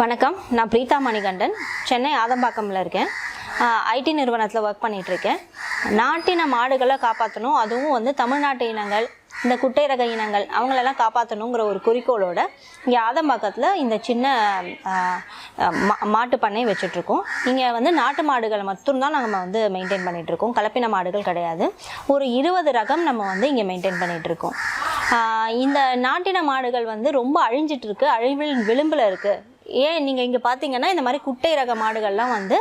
வணக்கம். நான் பிரீதா மணிகண்டன். சென்னை ஆதம்பாக்கம்ல இருக்கேன். ஐடி நிறுவனத்தில் ஒர்க் பண்ணிட்டு இருக்கேன் நாட்டின மாடுகளை காப்பாற்றணும் அதுவும் வந்து தமிழ்நாட்டு இனங்கள் இந்த குட்டை ரக இனங்கள் அவங்களெல்லாம் காப்பாற்றணுங்கிற ஒரு குறிக்கோளோட இங்கே ஆதம்பாக்கத்தில் இந்த சின்ன மா மாட்டு பண்ணை வச்சுட்ருக்கோம் இங்கே வந்து நாட்டு மாடுகளை மட்டும்தான் நாங்கள் வந்து மெயின்டைன் பண்ணிகிட்ருக்கோம் கலப்பின மாடுகள் கிடையாது. ஒரு இருபது ரகம் நம்ம வந்து இங்கே மெயின்டைன் பண்ணிகிட்ருக்கோம் இந்த நாட்டின மாடுகள் வந்து ரொம்ப அழிஞ்சிட்ருக்கு அழிவில் விளிம்பில் இருக்குது ஏன் நீங்கள் இங்கே பார்த்தீங்கன்னா இந்த மாதிரி குட்டை ரக மாடுகள்லாம் வந்து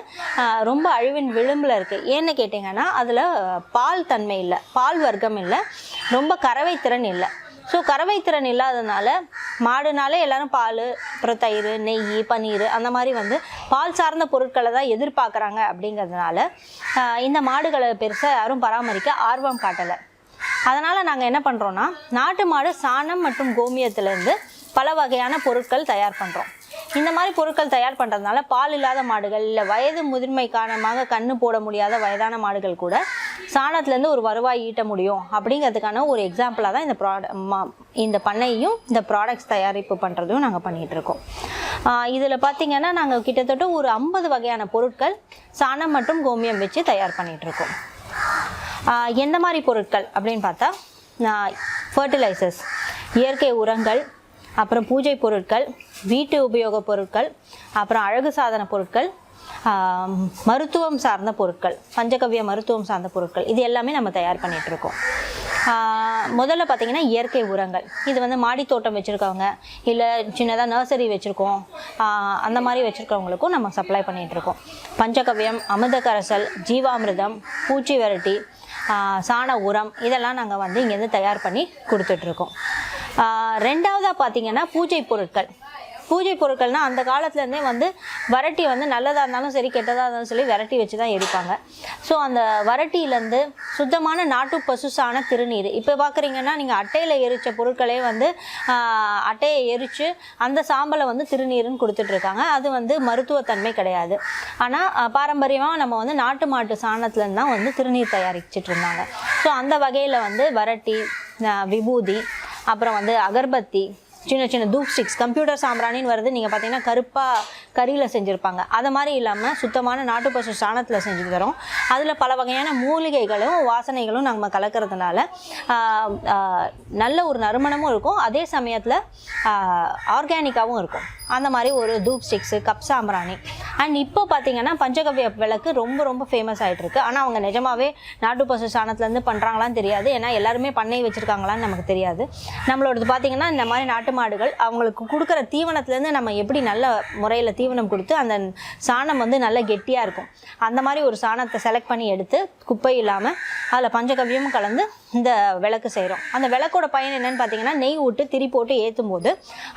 ரொம்ப அழிவின் விளிம்பில் இருக்குது ஏன்னு கேட்டிங்கன்னா அதில் பால் தன்மை இல்லை. பால் வர்க்கம் இல்லை. ரொம்ப கறவை திறன் இல்லை. ஸோ கறவை திறன் இல்லாதனால மாடுனாலே எல்லோரும் பால் அப்புறம் தயிர் நெய் பன்னீர் அந்த மாதிரி வந்து பால் சார்ந்த பொருட்களை தான் எதிர்பார்க்குறாங்க அப்படிங்கிறதுனால இந்த மாடுகளை பெருசாக யாரும் பராமரிக்க ஆர்வம் காட்டலை. அதனால் நாங்கள் என்ன பண்ணுறோன்னா நாட்டு மாடு சாணம் மற்றும் கோமியத்திலேருந்து பல வகையான பொருட்கள் தயார் பண்ணுறோம் இந்த மாதிரி பொருட்கள் தயார் பண்ணுறதுனால பால் இல்லாத மாடுகள் இல்லை வயது முதிர்மை காரணமாக கண்ணு போட முடியாத வயதான மாடுகள் கூட சாணத்துலேருந்து ஒரு வருவாய் ஈட்ட முடியும். அப்படிங்கிறதுக்கான ஒரு எக்ஸாம்பிளாக தான் இந்த ப்ராட மா இந்த பண்ணையும் இந்த ப்ராடக்ட்ஸ் தயாரிப்பு பண்ணுறதையும் நாங்கள் பண்ணிகிட்ருக்கோம் இதில் பார்த்தீங்கன்னா நாங்கள் கிட்டத்தட்ட ஒரு ஐம்பது வகையான பொருட்கள் சாணம் மற்றும் கோமியம் வச்சு தயார் பண்ணிகிட்ருக்கோம் எந்த மாதிரி பொருட்கள் அப்படின்னு பார்த்தா ஃபர்டிலைசர்ஸ் இயற்கை உரங்கள் அப்புறம் பூஜை பொருட்கள் வீட்டு உபயோகப் பொருட்கள் அப்புறம் அழகு சாதன பொருட்கள் மருத்துவம் சார்ந்த பொருட்கள் பஞ்சகவ்ய மருத்துவம் சார்ந்த பொருட்கள் இது எல்லாமே நம்ம தயார் பண்ணிகிட்ருக்கோம் முதல்ல பார்த்தீங்கன்னா இயற்கை உரங்கள். இது வந்து மாடி தோட்டம் வச்சுருக்கவங்க இல்லை சின்னதாக நர்சரி வச்சுருக்கோம் அந்த மாதிரி வச்சுருக்கவங்களுக்கும் நம்ம சப்ளை பண்ணிகிட்ருக்கோம் பஞ்சகவ்யம் அமிர்த கரைசல் ஜீவாமிர்தம் பூச்சி விரட்டி சாண உரம் இதெல்லாம் நாங்கள் வந்து இங்கேருந்து தயார் பண்ணி கொடுத்துட்ருக்கோம் ரெண்டாவதாக பார்த்தீங்கன்னா பூஜை பொருட்கள். பூஜை பொருட்கள்னால் அந்த காலத்துலேருந்தே வந்து வரட்டி வந்து நல்லதாக இருந்தாலும் சரி கெட்டதாக இருந்தாலும் சொல்லி வரட்டி வச்சு தான் எடுப்பாங்க. ஸோ அந்த வரட்டியிலேருந்து சுத்தமான நாட்டு பசு சாண திருநீர். இப்போ பார்க்குறீங்கன்னா நீங்கள் அட்டையில் எரித்த பொருட்களே வந்து அட்டையை எரித்து அந்த சாம்பலை வந்து திருநீருன்னு கொடுத்துட்ருக்காங்க. அது வந்து மருத்துவத்தன்மை கிடையாது. ஆனால் பாரம்பரியமாக நம்ம வந்து நாட்டு மாட்டு சாணத்துலேருந்து தான் வந்து திருநீர் தயாரிச்சிட்டு இருந்தாங்க ஸோ அந்த வகையில் வந்து வரட்டி விபூதி அப்புறம் வந்து அகர்பத்தி சின்ன சின்ன தூப் ஸ்டிக்ஸ் கம்ப்யூட்டர் சாம்பிராணின்னு வருது நீங்கள் பார்த்தீங்கன்னா கருப்பாக கறியில் செஞ்சுருப்பாங்க. அதை மாதிரி இல்லாமல் சுத்தமான நாட்டு பசு சாணத்தில் செஞ்சு தரோம். அதில் பல வகையான மூலிகைகளும் வாசனைகளும் நம்ம கலக்கிறதுனால நல்ல ஒரு நறுமணமும் இருக்கும். அதே சமயத்தில் ஆர்கானிக்காகவும் இருக்கும். அந்த மாதிரி ஒரு தூப் ஸ்டிக்ஸு கப் சாம்பிராணி. அண்ட் இப்போ பார்த்தீங்கன்னா பஞ்சகவ்ய விளக்கு ரொம்ப ரொம்ப ஃபேமஸ் ஆகிட்டுருக்கு ஆனால் அவங்க நிஜமாவே நாட்டு பசு சாணத்துலேருந்து பண்ணுறாங்களான்னு தெரியாது. ஏன்னா எல்லாருமே பண்ணை வச்சுருக்காங்களான்னு நமக்கு தெரியாது. நம்மளோடது பார்த்தீங்கன்னா இந்த மாதிரி நாட்டு மாடுகள் அவங்களுக்கு கொடுக்குற தீவனத்துலேருந்து நம்ம எப்படி நல்ல முறையில் தீவனம் கொடுத்து அந்த சாணம் வந்து நல்ல கெட்டியாக இருக்கும். அந்த மாதிரி ஒரு சாணத்தை செலக்ட் பண்ணி எடுத்து குப்பை இல்லாமல் அதில் பஞ்சகவ்யமும் கலந்து இந்த விளக்கு செய்கிறோம் அந்த விளக்கோட பயன் என்னன்னு பார்த்தீங்கன்னா நெய் விட்டு திரி போட்டு ஏற்றும் போது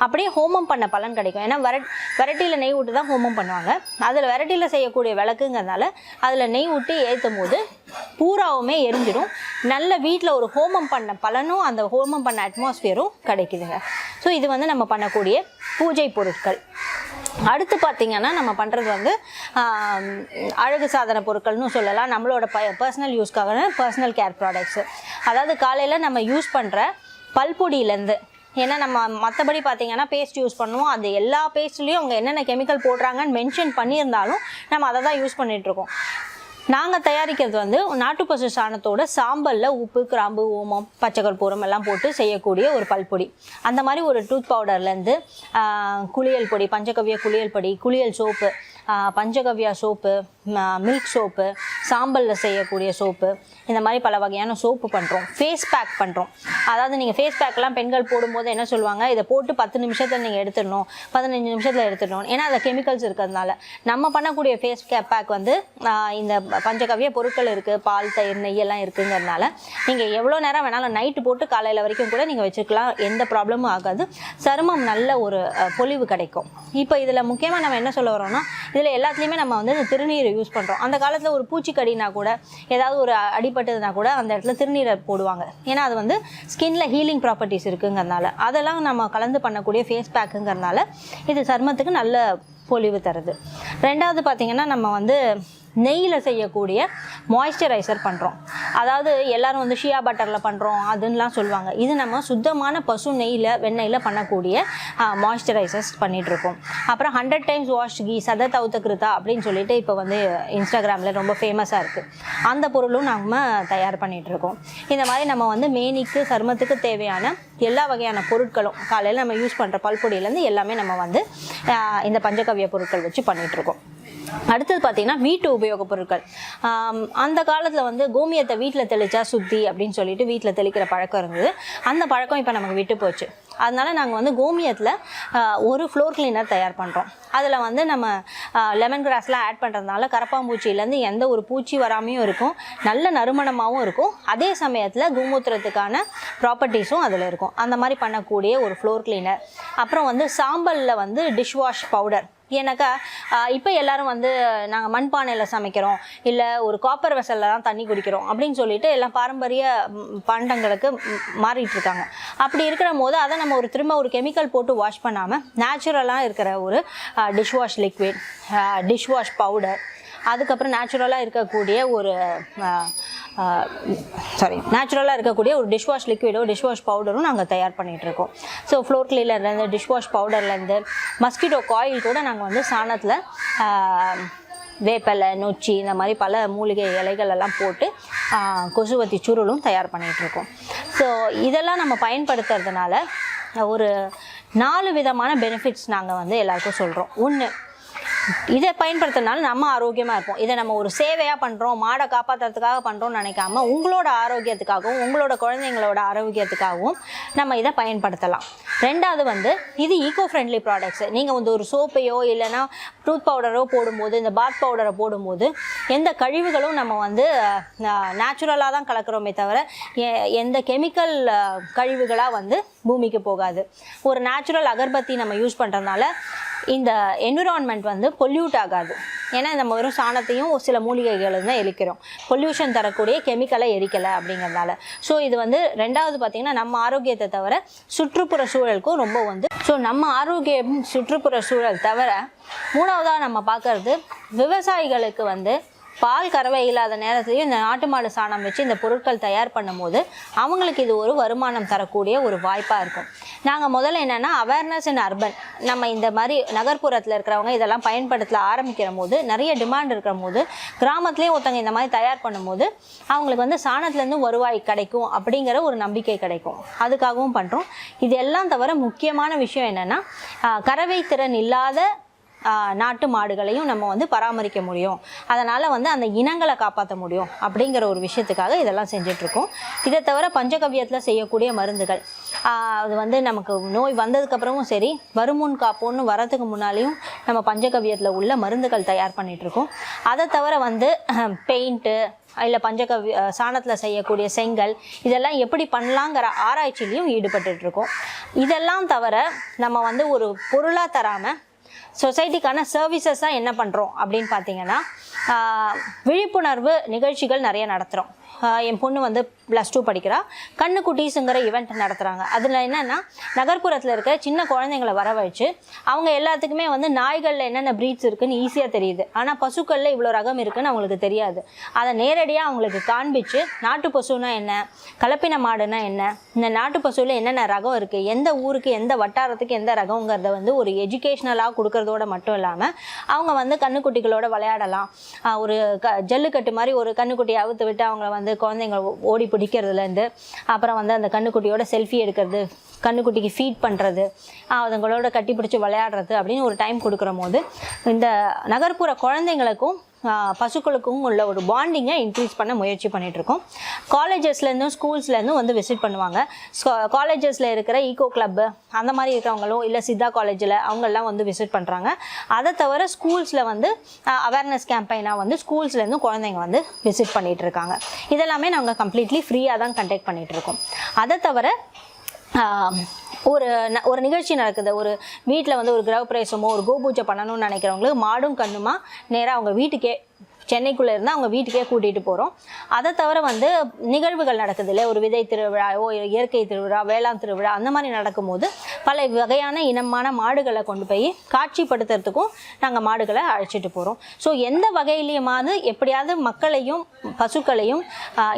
அப்படியே ஹோமம் பண்ண பலன் கிடைக்கும். ஏன்னா வர வரட்டியில் நெய் விட்டு தான் ஹோமம் பண்ணுவாங்க. அதில் வரட்டியில் செய்யக்கூடிய விளக்குங்கிறதுனால அதில் நெய் விட்டு ஏற்றும் போது பூராவுமே எரிஞ்சிடும். நல்ல வீட்டில் ஒரு ஹோமம் பண்ண பலனும் அந்த ஹோமம் பண்ண அட்மாஸ்ஃபியரும் கிடைக்குதுங்க. ஸோ இது வந்து நம்ம பண்ணக்கூடிய பூஜை பொருட்கள். அடுத்து பார்த்தீங்கன்னா நம்ம பண்ணுறது வந்து அழகு சாதன பொருட்கள்னு சொல்லலாம். நம்மளோட ப பர்சனல் யூஸ்க்காக பர்சனல் கேர் ப்ராடக்ட்ஸு அதாவது காலையில் நம்ம யூஸ் பண்ணுற பல்பொடியிலேருந்து ஏன்னா நம்ம மற்றபடி பார்த்திங்கன்னா பேஸ்ட் யூஸ் பண்ணுவோம். அது எல்லா பேஸ்ட்லேயும் அவங்க என்னென்ன கெமிக்கல் போடுறாங்கன்னு மென்ஷன் பண்ணியிருந்தாலும் நம்ம அதை தான் யூஸ் பண்ணிகிட்ருக்கோம் நாங்கள் தயாரிக்கிறது வந்து நாட்டு பசு சாணத்தோட சாம்பலில் உப்பு கிராம்பு ஓமம் பச்சைக்கற்பூரம் எல்லாம் போட்டு செய்யக்கூடிய ஒரு பல்பொடி அந்த மாதிரி ஒரு டூத் பவுடர்லேருந்து குளியல் பொடி பஞ்சகவ்ய குளியல் பொடி குளியல் சோப்பு பஞ்சகவ்யா சோப்பு மில்க் சோப்பு சாம்பலில் செய்யக்கூடிய சோப்பு இந்த மாதிரி பல வகையான சோப்பு பண்ணுறோம் ஃபேஸ் பேக் பண்ணுறோம் அதாவது நீங்கள் ஃபேஸ் பேக்லாம் பெண்கள் போடும்போது என்ன சொல்லுவாங்க? இதை போட்டு பத்து நிமிஷத்தில் நீங்கள் எடுத்துடணும். பதினஞ்சு நிமிஷத்தில் எடுத்துடணும். ஏன்னா அதில் கெமிக்கல்ஸ் இருக்கிறதுனால. நம்ம பண்ணக்கூடிய ஃபேஸ் கேப் பேக் வந்து இந்த பஞ்சகவ்ய பொருட்கள் இருக்குது பால் தயிர் நெய்யெல்லாம் இருக்குங்கிறதுனால நீங்கள் எவ்வளோ நேரம் வேணாலும் நைட்டு போட்டு காலையில் வரைக்கும் கூட நீங்கள் வச்சுக்கலாம். எந்த ப்ராப்ளமும் ஆகாது. சருமம் நல்ல ஒரு பொலிவு கிடைக்கும். இப்போ இதில் முக்கியமாக நம்ம என்ன சொல்ல வரோம்னா இதில் எல்லாத்துலேயுமே நம்ம வந்து இந்த திருநீர் யூஸ் பண்ணுறோம் அந்த காலத்தில் ஒரு பூச்சிக்கடினா கூட ஏதாவது ஒரு அடிபட்டதுனா கூட அந்த இடத்துல திருநீரை போடுவாங்க. ஏன்னா அது வந்து ஸ்கின்ல ஹீலிங் ப்ராப்பர்ட்டிஸ் இருக்குங்கிறதுனால. அதெல்லாம் நம்ம கலந்து பண்ணக்கூடிய ஃபேஸ் பேக்குங்கிறதுனால இது சருமத்துக்கு நல்ல பொலிவு தருது. ரெண்டாவது பார்த்திங்கன்னா நம்ம வந்து நெய்யில் செய்யக்கூடிய மாய்ஸ்சரைசர் பண்ணுறோம் அதாவது எல்லோரும் வந்து ஷியா பட்டரில் பண்ணுறோம் அதுன்னெலாம் சொல்லுவாங்க. இது நம்ம சுத்தமான பசு நெய்யில் வெண்ணெயில் பண்ணக்கூடிய மாய்ஸ்சரைசர்ஸ் பண்ணிகிட்ருக்கோம் அப்புறம் ஹண்ட்ரட் டைம்ஸ் வாஷ் கீ சத தவுத்தகிருதா அப்படின்னு சொல்லிட்டு இப்போ வந்து இன்ஸ்டாகிராமில் ரொம்ப ஃபேமஸாக இருக்குது அந்த பொருளும் நம்ம தயார் பண்ணிகிட்ருக்கோம் இந்த மாதிரி நம்ம வந்து மேனிக்கு சருமத்துக்கு தேவையான எல்லா வகையான பொருட்களும் காலையில் நம்ம யூஸ் பண்ணுற பல்பொடியிலேருந்து எல்லாமே நம்ம வந்து இந்த பஞ்சகவ்ய பொருட்கள் வச்சு பண்ணிகிட்ருக்கோம் அடுத்தது பார்த்தீங்கன்னா வீட்டு உபயோகப் பொருட்கள். அந்த காலத்தில் வந்து கோமியத்தை வீட்டில் தெளிச்சா சுத்தி அப்படின்னு சொல்லிட்டு வீட்டில் தெளிக்கிற பழக்கம் இருந்தது. அந்த பழக்கம் இப்போ நமக்கு விட்டு போச்சு. அதனால நாங்கள் வந்து கோமியத்தில் ஒரு ஃப்ளோர் கிளீனர் தயார் பண்ணுறோம் அதில் வந்து நம்ம லெமன் கிராஸ்லாம் ஆட் பண்ணுறதுனால கரப்பாம்பூச்சியிலேருந்து எந்த ஒரு பூச்சி வராமையும் இருக்கும். நல்ல நறுமணமாகவும் இருக்கும். அதே சமயத்தில் கோமூத்திரத்துக்கான ப்ராப்பர்ட்டிஸும் அதில் இருக்கும். அந்த மாதிரி பண்ணக்கூடிய ஒரு ஃப்ளோர் கிளீனர் அப்புறம் வந்து சாம்பலில் வந்து டிஷ் வாஷ் பவுடர் ஏன்னாக்கா இப்போ எல்லாரும் வந்து நாங்கள் மண்பானையில் சமைக்கிறோம். இல்லை ஒரு காப்பர் வெசலில் தான் தண்ணி குடிக்கிறோம் அப்படின்னு சொல்லிட்டு எல்லாம் பாரம்பரிய பண்டங்களுக்கு மாறிட்டு இருக்காங்க. அப்படி இருக்கிற போது அதை நம்ம ஒரு திரும்ப ஒரு கெமிக்கல் போட்டு வாஷ் பண்ணாமல் நேச்சுரலாக இருக்கிற ஒரு dish wash liquid dish wash powder அதுக்கப்புறம் நேச்சுரலாக இருக்கக்கூடிய ஒரு சாரி நேச்சுரலாக இருக்கக்கூடிய ஒரு டிஷ் வாஷ் லிக்விடோ டிஷ் வாஷ் பவுடரும் நாங்கள் தயார் பண்ணிகிட்டு இருக்கோம். ஸோ ஃப்ளோர் கிளீனர்லேருந்து டிஷ் வாஷ் பவுடர்லேருந்து மஸ்கிட்டோ காயில் கூட நாங்கள் வந்து சாணத்தில் வேப்பிலை நொச்சி இந்த மாதிரி பல மூலிகை இலைகள் எல்லாம் போட்டு கொசுவத்தி சுருளும் தயார் பண்ணிகிட்டு இருக்கோம். ஸோ இதெல்லாம் நம்ம பயன்படுத்துறதுனால ஒரு நாலு விதமான பெனிஃபிட்ஸ் நாங்கள் வந்து எல்லாருக்கும் சொல்கிறோம் ஒன்று இதை பயன்படுத்துறதுனால நம்ம ஆரோக்கியமாக இருப்போம். இதை நம்ம ஒரு சேவையாக பண்ணுறோம் மாடை காப்பாற்றுறதுக்காக பண்ணுறோம்னு நினைக்காம உங்களோட ஆரோக்கியத்துக்காகவும் உங்களோட குழந்தைங்களோட ஆரோக்கியத்துக்காகவும் நம்ம இதை பயன்படுத்தலாம். ரெண்டாவது வந்து இது ஈகோ ஃப்ரெண்ட்லி ப்ராடக்ட்ஸ் நீங்கள் வந்து ஒரு சோப்பையோ இல்லைன்னா டூத் பவுடரோ போடும்போது இந்த பாத் பவுடரை போடும்போது எந்த கழிவுகளும் நம்ம வந்து நேச்சுரலாக தான் கலக்கிறோமே தவிர எ- எந்த கெமிக்கல் கழிவுகளாக வந்து பூமிக்கு போகாது. ஒரு நேச்சுரல் அகர்பத்தி நம்ம யூஸ் பண்ணுறதுனால இந்த என்விரான்மெண்ட் வந்து பொல்யூட் ஆகாது. ஏன்னா நம்ம வெறும் சாணத்தையும் ஒரு சில மூலிகைகளும் தான் எரிக்கிறோம். பொல்யூஷன் தரக்கூடிய கெமிக்கலை எரிக்கலை அப்படிங்கிறதுனால. ஸோ இது வந்து ரெண்டாவது பார்த்திங்கன்னா நம்ம ஆரோக்கியத்தை தவிர சுற்றுப்புற சூழலுக்கும் ரொம்ப வந்து ஸோ நம்ம ஆரோக்கியம் சுற்றுப்புற சூழல் தவிர மூணாவதாக நம்ம பார்க்கறது விவசாயிகளுக்கு வந்து பால் கறவை இல்லாத நேரத்துலையும் இந்த நாட்டு மாடு சாணம் வச்சு இந்த பொருட்கள் தயார் பண்ணும்போது அவங்களுக்கு இது ஒரு வருமானம் தரக்கூடிய ஒரு வாய்ப்பாக இருக்கும். நாங்கள் முதல்ல என்னென்னா அவேர்னஸ் இன் அர்பன் நம்ம இந்த மாதிரி நகர்ப்புறத்தில் இருக்கிறவங்க இதெல்லாம் பயன்படுத்த ஆரம்பிக்கிற போது நிறைய டிமாண்ட் இருக்கிற போது கிராமத்துலேயும் ஒருத்தவங்க இந்த மாதிரி தயார் பண்ணும்போது அவங்களுக்கு வந்து சாணத்துலேருந்து வருவாய் கிடைக்கும் அப்படிங்கிற ஒரு நம்பிக்கை கிடைக்கும். அதுக்காகவும் பண்ணுறோம் இது எல்லாம் தவிர முக்கியமான விஷயம் என்னென்னா கறவை திறன் இல்லாத நாட்டு மாடுகளையும் நம்ம வந்து பராமரிக்க முடியும். அதனால் வந்து அந்த இனங்களை காப்பாற்ற முடியும் அப்படிங்கிற ஒரு விஷயத்துக்காக இதெல்லாம் செஞ்சிட்ருக்கோம். இதை தவிர பஞ்சகவ்யத்தில் செய்யக்கூடிய மருந்துகள். அது வந்து நமக்கு நோய் வந்ததுக்கப்புறமும் சரி வருமுன் காப்போன்னு வரதுக்கு முன்னாலேயும் நம்ம பஞ்சகவ்யத்தில் உள்ள மருந்துகள் தயார் பண்ணிகிட்ருக்கோம் அதை தவிர வந்து பெயிண்ட்டு இல்லை பஞ்சகவி சாணத்தில் செய்யக்கூடிய செங்கல் இதெல்லாம் எப்படி பண்ணலாங்கிற ஆராய்ச்சிலையும் ஈடுபட்டுருக்கோம் இருக்கோம் இதெல்லாம் தவிர நம்ம வந்து ஒரு பொருளாக தராமல் சொசைட்டிக்கான சர்வீசஸாக என்ன பண்ணுறோம் அப்படின்னு பார்த்தீங்கன்னா விழிப்புணர்வு நிகழ்ச்சிகள் நிறைய நடத்துகிறோம் என் பொண்ணு வந்து ப்ளஸ் டூ படிக்கிறா. கண்ணுக்குட்டீஸுங்கிற ஈவெண்ட் நடத்துகிறாங்க அதில் என்னென்னா நகர்ப்புறத்தில் இருக்க சின்ன குழந்தைங்களை வர வச்சு அவங்க எல்லாத்துக்குமே வந்து நாய்களில் என்னென்ன ப்ரீட்ஸ் இருக்குன்னு ஈஸியாக தெரியுது. ஆனால் பசுக்களில் இவ்வளோ ரகம் இருக்குன்னு அவங்களுக்கு தெரியாது. அதை நேரடியாக அவங்களுக்கு காண்பிச்சு நாட்டு பசுனா என்ன கலப்பின மாடுனா என்ன இந்த நாட்டு பசுவில் என்னென்ன ரகம் இருக்குது எந்த ஊருக்கு எந்த வட்டாரத்துக்கு எந்த ரகங்கிறத வந்து ஒரு எஜுகேஷ்னலாக கொடுக்கறதோட மட்டும் இல்லாமல் அவங்க வந்து கண்ணுக்குட்டிகளோட விளையாடலாம். ஒரு க ஜல்லுக்கட்டு மாதிரி ஒரு கண்ணுக்குட்டியை அவுத்து விட்டு அவங்கள வந்து குழந்தைங்க ஓடி குடிக்கிறதுலேருந்து அப்புறம் வந்து அந்த கண்ணுக்குட்டியோட செல்ஃபி எடுக்கிறது கண்ணுக்குட்டிக்கு ஃபீட் பண்ணுறது அதுங்களோட கட்டி பிடிச்சி விளையாடுறது அப்படின்னு ஒரு டைம் கொடுக்குற போது இந்த நகர்ப்புற குழந்தைங்களுக்கும் பசுக்களுக்கும் உள்ள ஒரு பாண்டிங்கை இன்க்ரீஸ் பண்ண முயற்சி பண்ணிகிட்ருக்கோம் இருக்கோம் காலேஜஸ்லேருந்தும் ஸ்கூல்ஸ்லேருந்தும் வந்து விசிட் பண்ணுவாங்க. காலேஜஸில் இருக்கிற ஈகோ கிளப்பு அந்த மாதிரி இருக்கிறவங்களும் இல்லை சித்தா காலேஜில் அவங்கெல்லாம் வந்து விசிட் பண்ணுறாங்க அதை தவிர ஸ்கூல்ஸில் வந்து அவேர்னஸ் கேம்பெயினாக வந்து ஸ்கூல்ஸ்லேருந்தும் குழந்தைங்க வந்து விசிட் பண்ணிகிட்டு இருக்காங்க இதெல்லாமே நாங்கள் கம்ப்ளீட்லி ஃப்ரீயாக தான் கண்டக்ட் பண்ணிகிட்ருக்கோம் இருக்கோம் அதை தவிர ஒரு ந- ஒரு நிகழ்ச்சி நடக்குது. ஒரு வீட்டில் வந்து ஒரு கிரகப்பிரவேசமோ ஒரு கோபூஜை பண்ணணும்னு நினைக்கிறவங்களுக்கு மாடும் கண்ணுமா நேராக அவங்க வீட்டுக்கே சென்னைக்குள்ளே இருந்தால் அவங்க வீட்டுக்கே கூட்டிகிட்டு போகிறோம் அதை தவிர வந்து நிகழ்வுகள் நடக்குது இல்லை ஒரு விதை திருவிழாவோ இயற்கை திருவிழா வேளாண் திருவிழா அந்த மாதிரி நடக்கும்போது பல வகையான இனமான மாடுகளை கொண்டு போய் காட்சிப்படுத்துறதுக்கும் நாங்கள் மாடுகளை அழைச்சிட்டு போகிறோம் ஸோ எந்த வகையிலையுமாவது எப்படியாவது மக்களையும் பசுக்களையும்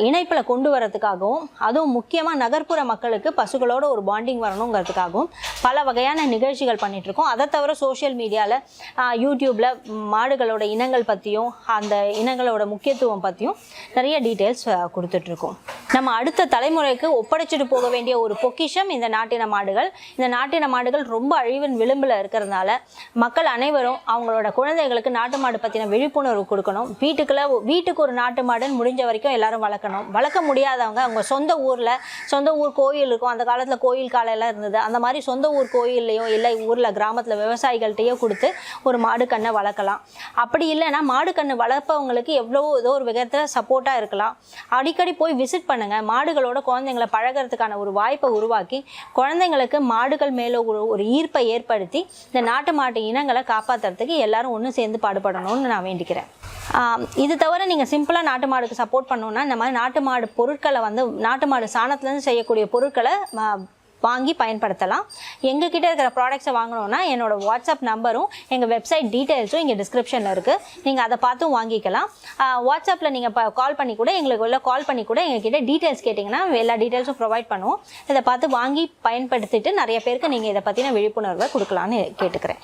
இணைப்பில் கொண்டு வரதுக்காகவும் அதுவும் முக்கியமாக நகர்ப்புற மக்களுக்கு பசுகளோட ஒரு பாண்டிங் வரணுங்கிறதுக்காகவும் பல வகையான நிகழ்ச்சிகள் பண்ணிகிட்ருக்கோம் அதை தவிர சோஷியல் மீடியாவில் யூடியூப்பில் மாடுகளோட இனங்கள் பற்றியும் அந்த இனங்களோட முக்கியத்துவம் பற்றியும் நிறைய டீட்டெயில்ஸ் கொடுத்துட்ருக்கோம். நம்ம அடுத்த தலைமுறைக்கு ஒப்படைச்சிட்டு போக வேண்டிய ஒரு பொக்கிஷம் இந்த நாட்டின மாடுகள். இந்த நாட்டின மாடுகள் ரொம்ப அழிவின் விளிம்பில் இருக்கிறதுனால மக்கள் அனைவரும் அவங்களோட குழந்தைகளுக்கு நாட்டு மாடு பற்றின விழிப்புணர்வு கொடுக்கணும். வீட்டுக்குள்ள வீட்டுக்கு ஒரு நாட்டு மாடுன்னு முடிஞ்ச வரைக்கும் எல்லாரும் வளர்க்கணும். வளர்க்க முடியாதவங்க அவங்க சொந்த ஊரில் சொந்த ஊர் கோயில் இருக்கும். அந்த காலத்தில் கோயில் காலையெல்லாம் இருந்தது. அந்த மாதிரி சொந்த ஊர் கோயில்லையோ இல்லை ஊரில் கிராமத்தில் விவசாயிகள்கிட்டயோ கொடுத்து ஒரு மாடு கண்ணை வளர்க்கலாம். அப்படி இல்லைன்னா மாடு கண்ணு வளர்ப்பவங்களுக்கு எவ்வளோ ஏதோ ஒரு விதத்தில் சப்போர்ட்டாக இருக்கலாம். அடிக்கடி போய் விசிட் பண்ணுங்கள் மாடுகளோட குழந்தைங்களை பழகுறதுக்கான ஒரு வாய்ப்பை உருவாக்கி குழந்தைங்களுக்கு மாடுகள் மேலே ஒரு ஒரு ஈர்ப்பை ஏற்படுத்தி இந்த நாட்டு மாட்டு இனங்களை காப்பாற்றுறதுக்கு எல்லாரும் ஒன்று சேர்ந்து பாடுபடணும்னு நான் வேண்டிக்கிறேன். இது தவிர நீங்கள் சிம்பிளாக நாட்டு மாடுக்கு சப்போர்ட் பண்ணணும்னா இந்த மாதிரி நாட்டு மாடு பொருட்களை வந்து நாட்டு மாடு சாணத்துலேருந்து செய்யக்கூடிய பொருட்களை வாங்கி பயன்படுத்தலாம். எங்ககிட்ட இருக்கிற ப்ராடக்ட்ஸை வாங்கணும்னா என்னோட வாட்ஸ்அப் நம்பரும் எங்கள் வெப்சைட் டீட்டெயில்ஸும் இங்கே டிஸ்கிரிப்ஷனில் இருக்குது நீங்கள் அதை பார்த்தும் வாங்கிக்கலாம். வாட்ஸ்அப்பில் நீங்கள் இப்போ கால் பண்ணி கூட எங்களுக்கு உள்ள கால் பண்ணி கூட எங்ககிட்ட டீட்டெயில்ஸ் கேட்டிங்கன்னா எல்லா டீட்டெயில்ஸும் ப்ரொவைட் பண்ணுவோம். இதை பார்த்து வாங்கி பயன்படுத்திட்டு நிறைய பேருக்கு நீங்கள் இதை பற்றின விழிப்புணர்வை கொடுக்கலான்னு கேட்டுக்கிறேன்.